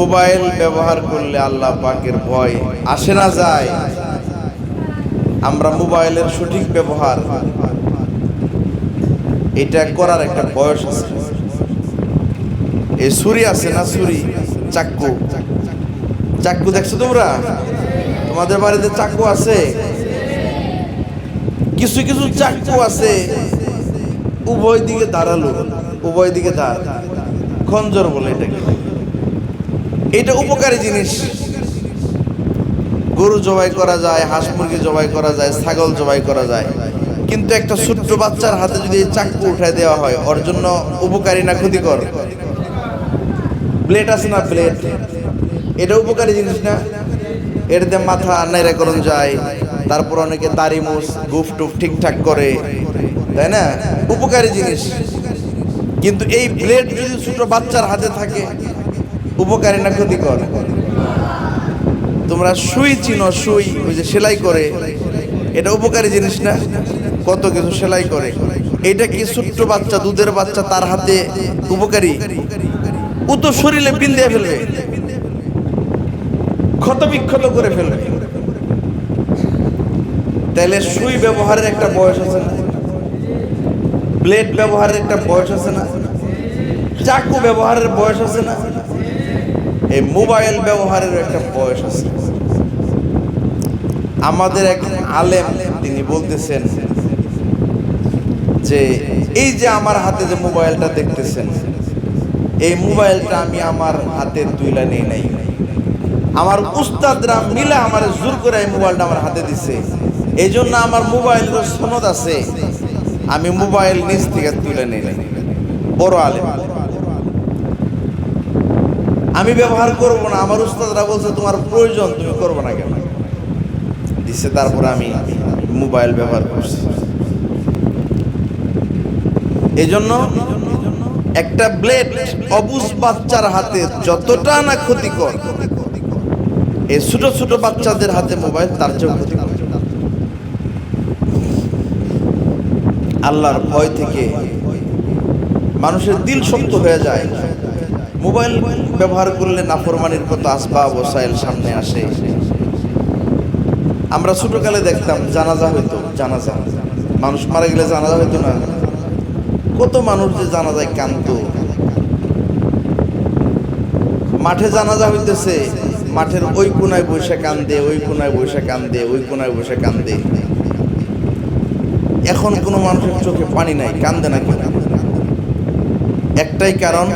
Mobile ব্যবহার করলে আল্লাহ পাকের ভয় আসে না যায়। আমরা মোবাইলের সঠিক ব্যবহার এটা করার একটা বয়স আছে। এই ছুরি আছে না ছুরি? চাকু। চাকু দেখছ তোমরা? তোমাদের বাড়িতে চাকু আছে? কিছু কিছু চাকু আছে। উভয় দিকে দাঁড়াল। উভয় দিকে দাঁড় খঞ্জর বলে এটাকে। এটা উপকারী জিনিস। গরু জবাই করা যায়, হাঁস মুরগি জবাই করা যায়, ছাগল জবাই করা যায়। কিন্তু একটা ছোট্ট বাচ্চার হাতে যদি চাক্কু উঠায় দেওয়া হয়, ওর জন্য উপকারী না ক্ষতিকর? ব্লেড আছে না ব্লেড এটা উপকারী জিনিস না? এটাতে মাথা নাইরা করণ যায়, তারপর অনেকে দাড়ি মুস গুফ টুফ ঠিকঠাক করে। তাই না? উপকারী জিনিস। কিন্তু এই ব্লেড যদি ছোট বাচ্চার হাতে থাকে উপকারী না ক্ষতিকর? তোমরা সুই চিনো, সুই ওই যে সেলাই করে। এটা উপকারী জিনিস না? কত কিছু সেলাই করে। এটা কি ছোট্ট বাচ্চা, দুধের বাচ্চা তার হাতে উপকারী? ও তো শরীরে পিন দিয়ে ফেলবে। ক্ষত বিক্ষত করে ফেলবে। তাহলে সুই ব্যবহারের একটা বয়স আছে না? ব্লেড ব্যবহারের একটা বয়স আছে না? চাকু ব্যবহারের বয়স আছে না? এই মোবাইল ব্যবহারের একটা বয়স আছে। আমাদের একজন আলেম তিনি বলতেছেন যে, এই যে আমার হাতে যে মোবাইলটা দেখতেছেন, এই মোবাইলটা আমি আমার হাতে তুইলা নেই নাই। আমার উস্তাদরা মিলে আমার জোর করে এই মোবাইলটা আমার হাতে দিছে। এই জন্য আমার মোবাইলের সনদ আছে, আমি মোবাইল নিজ থেকে তুলে নেই নাই। বড় আলেম। আমি ব্যবহার করব না, আমার উস্তাদরা বলছে, তোমার প্রয়োজন, তুমি করব না কেন? দিচ্ছে তারপরে আমি মোবাইল ব্যবহার করছি। এই জন্য একটা ব্লেড অবুজ বাচ্চার হাতে যতটা না ক্ষতিকর এই ছোট ছোট বাচ্চাদের হাতে মোবাইল তার চেয়েও ক্ষতিকর। আল্লাহর ভয় থেকে মানুষের দিল শক্ত হয়ে যায়। মোবাইল ব্যবহার করলে নাফরমানির কত আসবাব ওসাইল সামনে আসে। আমরা ছোটকালে দেখতাম জানাজা হইতো, জানাজা। মানুষ মারা গেলে জানাজা হইতো না। কত মানুষ যে জানাজায় কান্ত মাঠে জানাজা হইতেছে, মাঠের ওই কোনায় বসে কান্দে, ওই কোনায় বসে কান্দে, ওই কোনায় বসে কান্দে। এখন কোনো মানুষের চোখে পানি নাই, কান্দে না কেন একটাই কারণ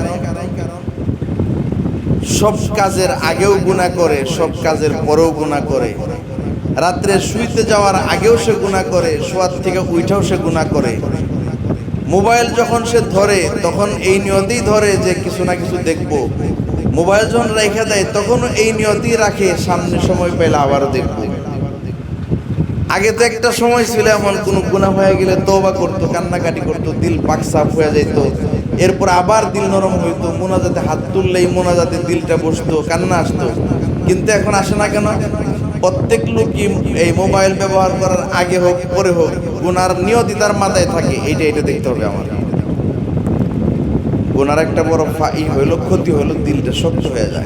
সব কাজের আগেও গুণা করে, সব কাজের পরেও গুণা করে। রাত্রে শুইতে যাওয়ার আগেও সে গুণা করে, শোয়ার থেকে উইঠাও সে গুণা করে। মোবাইল যখন সে ধরে, তখন এই নিয়তেই ধরে যে কিছু না কিছু দেখব। মোবাইল যখন রেখে দেয় তখন এই নিয়তেই রাখে, সামনে সময় পেলে আবারও দেখব। আগে তো একটা সময় ছিল এমন, কোনো গুণা হয়ে গেলে তওবা করতো, কান্নাকাটি করতো, দিল পাক সাফ হয়ে যেত এরপর আবার দিল নরম হইতো, মোনাজাতে হাত তুললেই মোনাজাতে দিলটা বসতো, কান্না আসতো। কিন্তু এখন আসে না কেন? প্রত্যেক লোকই এই মোবাইল ব্যবহার করার আগে হোক, পরে হোক, গুনার নিয়তি তার মাথায় থাকে, এইটা এটা দেখতে হবে আমার। গুনার একটা বড় ফাই হইল, ক্ষতি হইল, দিলটা শক্ত হয়ে যায়।